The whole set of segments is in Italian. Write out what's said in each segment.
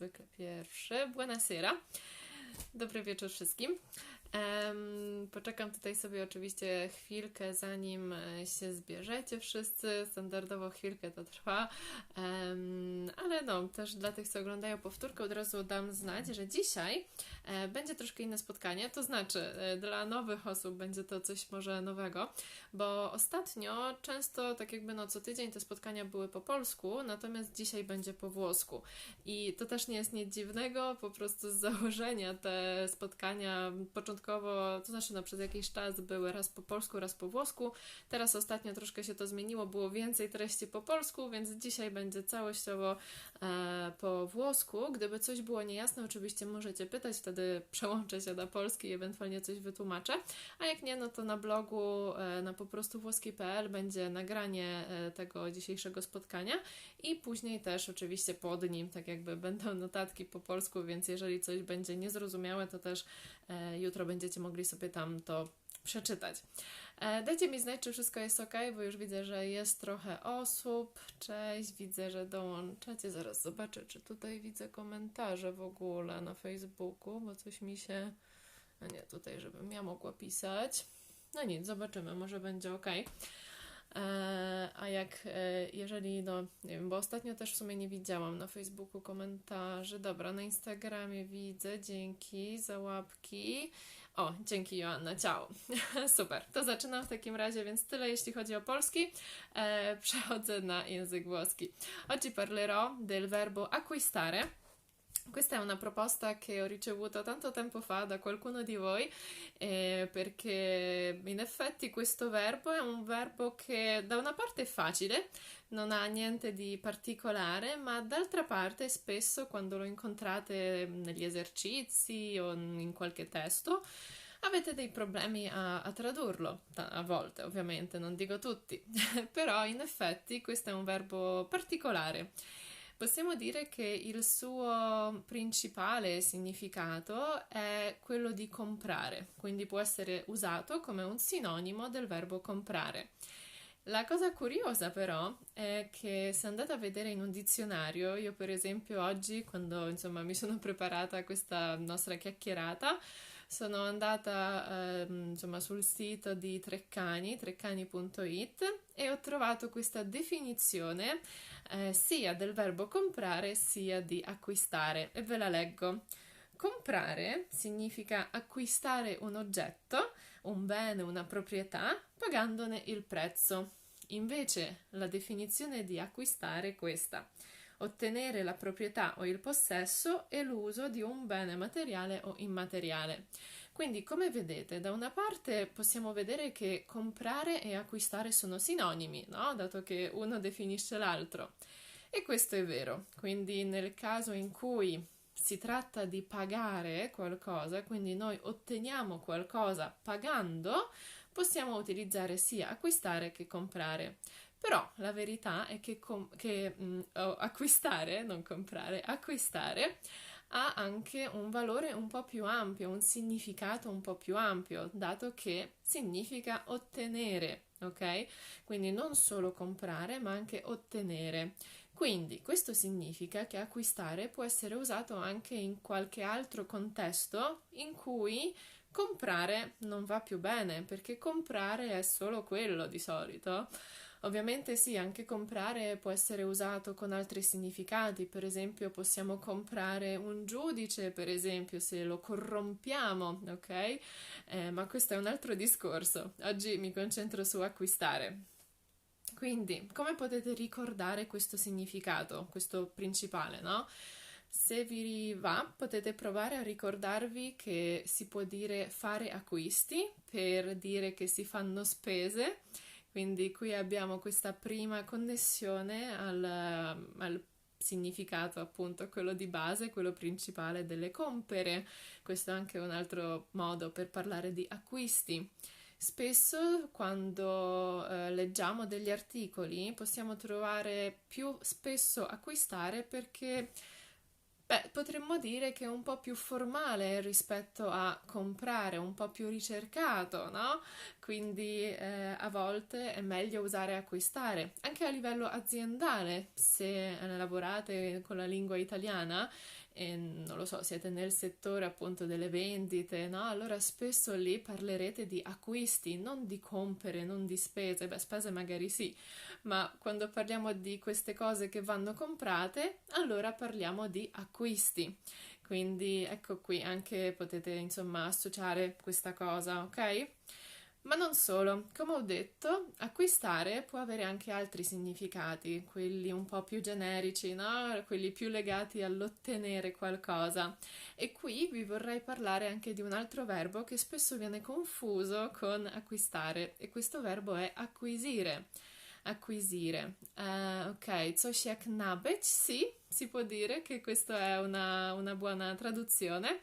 zwykle pierwszy, Buena Sera. Dobry wieczór wszystkim. Poczekam tutaj sobie oczywiście chwilkę, zanim e, się zbierzecie wszyscy. Standardowo chwilkę to trwa, ale no, też dla tych, co oglądają powtórkę, od razu dam znać, że dzisiaj e, będzie troszkę inne spotkanie. To znaczy, e, dla nowych osób będzie to coś może nowego, bo ostatnio często, tak jakby no co tydzień, te spotkania były po polsku, natomiast dzisiaj będzie po włosku. I to też nie jest nic dziwnego, po prostu z założenia te spotkania początkowo początkowo, to znaczy no, przez jakiś czas były raz po polsku, raz po włosku. Teraz ostatnio troszkę się to zmieniło, było więcej treści po polsku, więc dzisiaj będzie całościowo e, po włosku. Gdyby coś było niejasne, oczywiście możecie pytać, wtedy przełączę się na polski i ewentualnie coś wytłumaczę. A jak nie, no to na blogu e, na po prostu włoski.pl będzie nagranie e, tego dzisiejszego spotkania i później też oczywiście pod nim, tak jakby będą notatki po polsku, więc jeżeli coś będzie niezrozumiałe, to też e, jutro będziecie mogli sobie tam to przeczytać. E, dajcie mi znać, czy wszystko jest ok, bo już widzę, że jest trochę osób. Cześć, widzę, że dołączacie. Zaraz zobaczę, czy tutaj widzę komentarze w ogóle na Facebooku, bo coś mi się. A nie, tutaj, żebym ja mogła pisać. No nic, zobaczymy, może będzie ok. E, a jak, e, jeżeli, no, nie wiem, bo ostatnio też w sumie nie widziałam na Facebooku komentarzy. Dobra, na Instagramie widzę, dzięki za łapki. O, dzięki Joanna, ciao. Super, to zaczynam w takim razie, więc tyle jeśli chodzi o polski. E, przechodzę na język włoski. Oggi parlerò del verbo acquistare. Questa è una proposta che ho ricevuto tanto tempo fa da qualcuno di voi eh, perché in effetti questo verbo è un verbo che da una parte è facile, non ha niente di particolare, ma d'altra parte spesso quando lo incontrate negli esercizi o in qualche testo avete dei problemi a, a tradurlo, a volte ovviamente, non dico tutti, però in effetti questo è un verbo particolare possiamo dire che il suo principale significato è quello di comprare, quindi può essere usato come un sinonimo del verbo comprare. La cosa curiosa però è che se andate a vedere in un dizionario, io per esempio oggi quando insomma mi sono preparata a questa nostra chiacchierata, sono andata eh, insomma, sul sito di Treccani, treccani.it e ho trovato questa definizione eh, sia del verbo comprare sia di acquistare e ve la leggo. Comprare significa acquistare un oggetto, un bene, una proprietà, pagandone il prezzo. Invece la definizione di acquistare è questa ottenere la proprietà o il possesso e l'uso di un bene materiale o immateriale. Quindi, come vedete, da una parte possiamo vedere che comprare e acquistare sono sinonimi, no? dato che uno definisce l'altro. E questo è vero. Quindi, nel caso in cui si tratta di pagare qualcosa, quindi noi otteniamo qualcosa pagando, possiamo utilizzare sia acquistare che comprare. Però la verità è che, com- che mh, mm, acquistare, non comprare, acquistare ha anche un valore un po' più ampio, un significato un po' più ampio, dato che significa ottenere, ok? Quindi non solo comprare, ma anche ottenere. Quindi questo significa che acquistare può essere usato anche in qualche altro contesto in cui comprare non va più bene, perché comprare è solo quello di solito. Ovviamente sì, anche comprare può essere usato con altri significati, per esempio possiamo comprare un giudice, per esempio, se lo corrompiamo, ok? Eh, ma questo è un altro discorso. Oggi mi concentro su acquistare. Quindi, come potete ricordare questo significato, questo principale, no? Se vi va, potete provare a ricordarvi che si può dire fare acquisti per dire che si fanno spese quindi qui abbiamo questa prima connessione al, al significato appunto quello di base, quello principale delle compere. Questo è anche un altro modo per parlare di acquisti. Spesso quando eh, leggiamo degli articoli possiamo trovare più spesso acquistare perché Beh, potremmo dire che è un po' più formale rispetto a comprare, un po' più ricercato, no? Quindi eh, a volte è meglio usare acquistare. Anche a livello aziendale, se lavorate con la lingua italiana, e non lo so, siete nel settore appunto delle vendite, no? Allora spesso lì parlerete di acquisti, non di compere, non di spese, beh, spese magari sì, ma quando parliamo di queste cose che vanno comprate, allora parliamo di acquisti. Quindi ecco qui anche potete insomma associare questa cosa, ok? Ma non solo, come ho detto, acquistare può avere anche altri significati, quelli un po' più generici, no? quelli più legati all'ottenere qualcosa. E qui vi vorrei parlare anche di un altro verbo che spesso viene confuso con acquistare, e questo verbo è acquisire. Acquisire. Uh, ok, Zosiak nabec, sì, si può dire che questa è una, una buona traduzione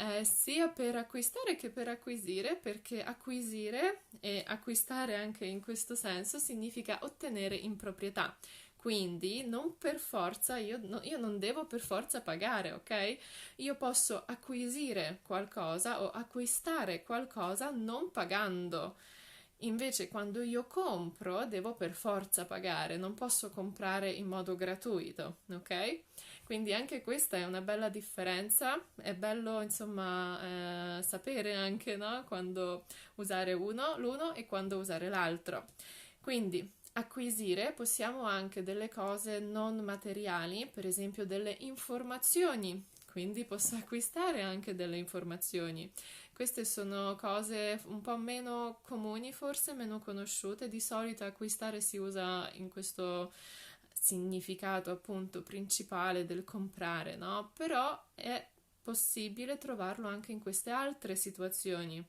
eh, sia per acquistare che per acquisire, perché acquisire e acquistare anche in questo senso significa ottenere in proprietà. Quindi non per forza, io, no, io, non devo per forza pagare, ok? Io posso acquisire qualcosa o acquistare qualcosa non pagando. Invece quando io compro devo per forza pagare, non posso comprare in modo gratuito, ok? Quindi anche questa è una bella differenza, è bello insomma eh, sapere anche no? quando usare uno, l'uno e quando usare l'altro. Quindi acquisire possiamo anche delle cose non materiali, per esempio delle informazioni, quindi posso acquistare anche delle informazioni. Queste sono cose un po' meno comuni, forse meno conosciute. Di solito acquistare si usa in questo significato appunto principale del comprare, no? Però è possibile trovarlo anche in queste altre situazioni.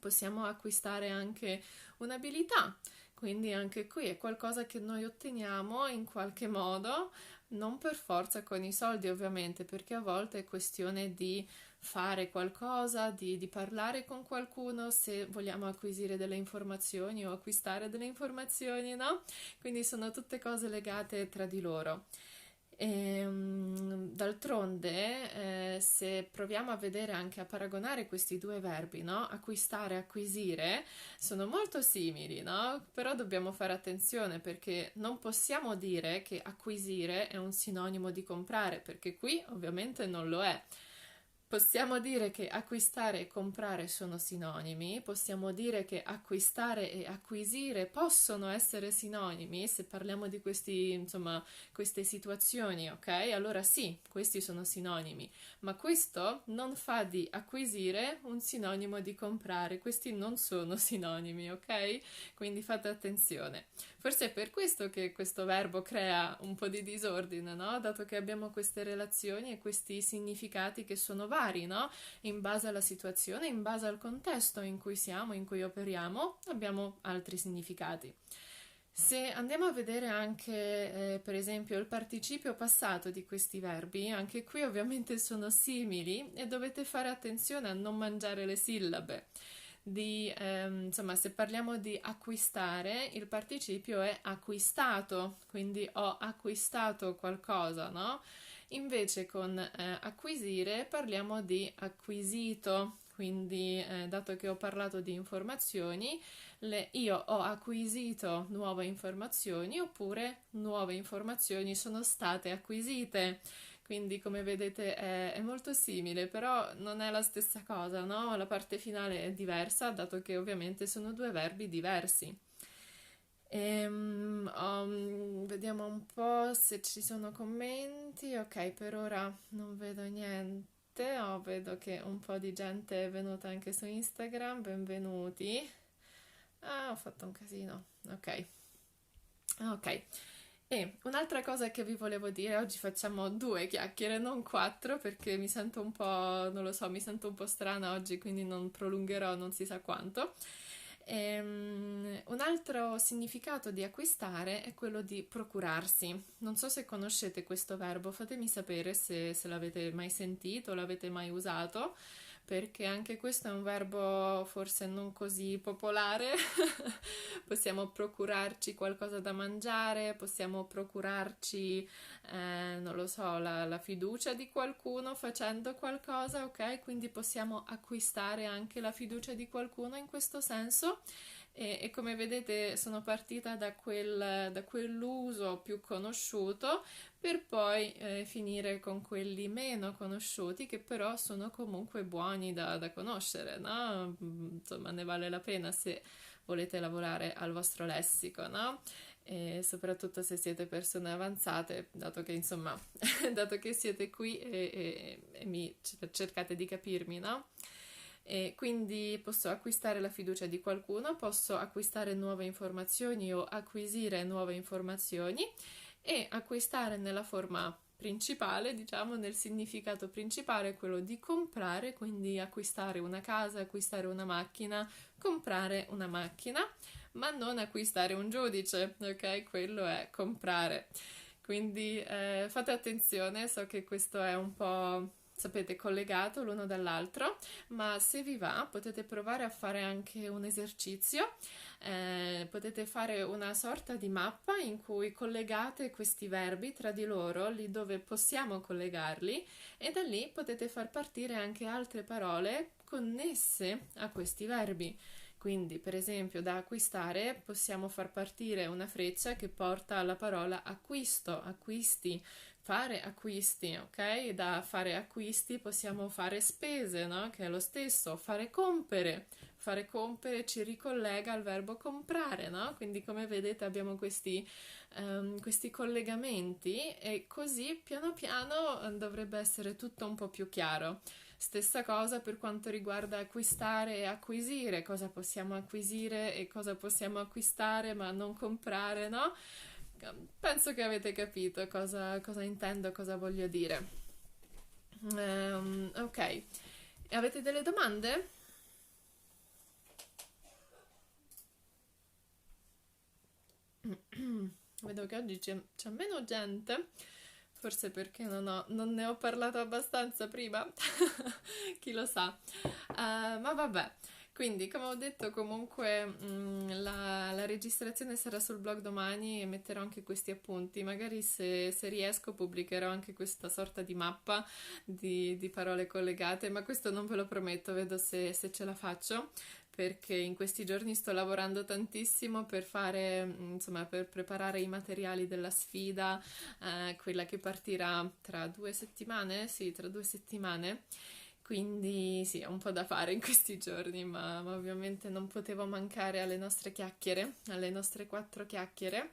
Possiamo acquistare anche un'abilità, quindi anche qui è qualcosa che noi otteniamo in qualche modo, non per forza con i soldi ovviamente, perché a volte è questione di fare qualcosa, di, di, parlare con qualcuno se vogliamo acquisire delle informazioni o acquistare delle informazioni, no? Quindi sono tutte cose legate tra di loro. E, ehm, d'altronde, eh, se proviamo a vedere anche a paragonare questi due verbi, no? Acquistare e acquisire, sono molto simili, no? Però dobbiamo fare attenzione perché non possiamo dire che acquisire è un sinonimo di comprare, perché qui ovviamente non lo è. Possiamo dire che acquistare e comprare sono sinonimi, possiamo dire che acquistare e acquisire possono essere sinonimi se parliamo di questi, insomma, queste situazioni, ok? Allora sì, questi sono sinonimi, ma questo non fa di acquisire un sinonimo di comprare, questi non sono sinonimi, ok? Quindi fate attenzione. Forse è per questo che questo verbo crea un po' di disordine, no? Dato che abbiamo queste relazioni e questi significati che sono vari, no? In base alla situazione, in base al contesto in cui siamo, in cui operiamo, abbiamo altri significati. Se andiamo a vedere anche, eh, per esempio, il participio passato di questi verbi, anche qui ovviamente sono simili e dovete fare attenzione a non mangiare le sillabe di, ehm, insomma, se parliamo di acquistare, il participio è acquistato, quindi ho acquistato qualcosa, no? Invece con eh, acquisire parliamo di acquisito, quindi eh, dato che ho parlato di informazioni, le, io ho acquisito nuove informazioni oppure nuove informazioni sono state acquisite. Quindi come vedete è, è, molto simile, però non è la stessa cosa, no? La parte finale è diversa, dato che ovviamente sono due verbi diversi. E, um, um, vediamo un po' se ci sono commenti. Ok, per ora non vedo niente. Oh, vedo che un po' di gente è venuta anche su Instagram. Benvenuti. Ah, ho fatto un casino. Ok. Ok. E un'altra cosa che vi volevo dire, oggi facciamo due chiacchiere, non quattro, perché mi sento un po', non lo so, mi sento un po' strana oggi, quindi non prolungherò non si sa quanto. E, um, un altro significato di acquistare è quello di procurarsi. Non so se conoscete questo verbo, fatemi sapere se, se l'avete mai sentito, l'avete mai usato perché anche questo è un verbo forse non così popolare. possiamo procurarci qualcosa da mangiare, possiamo procurarci, eh, non lo so, la, la fiducia di qualcuno facendo qualcosa, ok? Quindi possiamo acquistare anche la fiducia di qualcuno in questo senso. E, e come vedete sono partita da, quel, da quell'uso più conosciuto per poi eh, finire con quelli meno conosciuti che però sono comunque buoni da, da conoscere, no? Insomma, ne vale la pena se volete lavorare al vostro lessico, no? E soprattutto se siete persone avanzate, dato che insomma, dato che siete qui e, e, e mi cercate di capirmi, no? E quindi posso acquistare la fiducia di qualcuno, posso acquistare nuove informazioni o acquisire nuove informazioni e acquistare nella forma principale, diciamo nel significato principale, quello di comprare, quindi acquistare una casa, acquistare una macchina, comprare una macchina, ma non acquistare un giudice, ok? Quello è comprare. Quindi eh, fate attenzione, so che questo è un po' sapete, collegato l'uno dall'altro, ma se vi va potete provare a fare anche un esercizio, eh, potete fare una sorta di mappa in cui collegate questi verbi tra di loro, lì dove possiamo collegarli, e da lì potete far partire anche altre parole connesse a questi verbi. Quindi, per esempio, da acquistare possiamo far partire una freccia che porta alla parola acquisto, acquisti, fare acquisti, ok? Da fare acquisti possiamo fare spese, no? Che è lo stesso, fare compere. Fare compere ci ricollega al verbo comprare, no? Quindi come vedete abbiamo questi, um, questi collegamenti e così piano piano eh, dovrebbe essere tutto un po' più chiaro. Stessa cosa per quanto riguarda acquistare e acquisire, cosa possiamo acquisire e cosa possiamo acquistare ma non comprare, no? Penso che avete capito cosa, cosa intendo, cosa voglio dire. Um, ok, avete delle domande? Vedo che oggi c'è, c'è, meno gente, forse perché non, ho, non, ne ho parlato abbastanza prima, chi lo sa. Uh, ma vabbè, quindi, come ho detto, comunque mh, mm, la, la, registrazione sarà sul blog domani e metterò anche questi appunti. Magari se, se riesco pubblicherò anche questa sorta di mappa di, di, parole collegate, ma questo non ve lo prometto, vedo se, se ce la faccio perché in questi giorni sto lavorando tantissimo per fare, mm, insomma, per preparare i materiali della sfida, eh, quella che partirà tra due settimane, sì, tra due settimane. Quindi sì, ho un po' da fare in questi giorni, ma, ma, ovviamente non potevo mancare alle nostre chiacchiere, alle nostre quattro chiacchiere.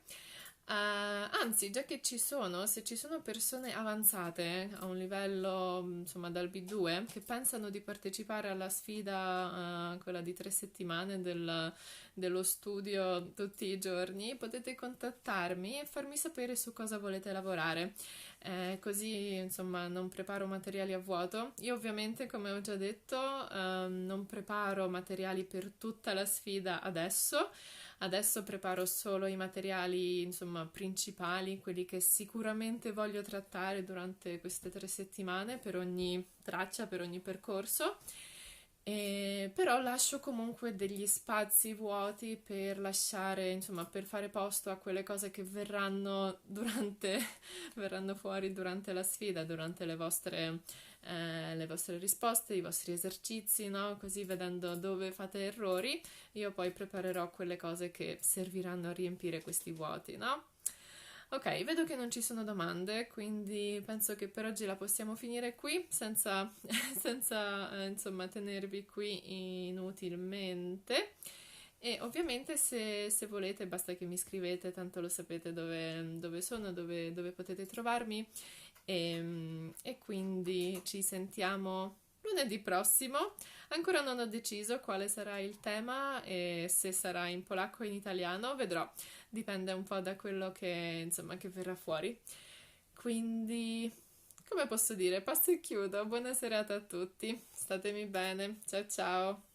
Uh, anzi, già che ci sono, se ci sono persone avanzate a un livello insomma dal B2 che pensano di partecipare alla sfida, uh, quella di tre settimane del, dello studio tutti i giorni, potete contattarmi e farmi sapere su cosa volete lavorare eh, così insomma non preparo materiali a vuoto. Io ovviamente, come ho già detto, eh, non preparo materiali per tutta la sfida adesso. Adesso preparo solo i materiali insomma principali, quelli che sicuramente voglio trattare durante queste tre settimane per ogni traccia, per ogni percorso e, però lascio comunque degli spazi vuoti per lasciare, insomma, per fare posto a quelle cose che verranno durante, verranno fuori durante la sfida, durante le vostre, eh, le vostre risposte, i vostri esercizi, no? Così vedendo dove fate errori, io poi preparerò quelle cose che serviranno a riempire questi vuoti, no? Ok, vedo che non ci sono domande, quindi penso che per oggi la possiamo finire qui senza, senza eh, insomma, tenervi qui inutilmente. E ovviamente se, se, volete basta che mi scrivete, tanto lo sapete dove, dove sono, dove, dove, potete trovarmi. E, ehm, e quindi ci sentiamo lunedì prossimo. Ancora non ho deciso quale sarà il tema e se sarà in polacco o in italiano, vedrò dipende un po' da quello che, insomma, che verrà fuori. Quindi, come posso dire, passo e chiudo. Buona serata a tutti, statemi bene, ciao ciao!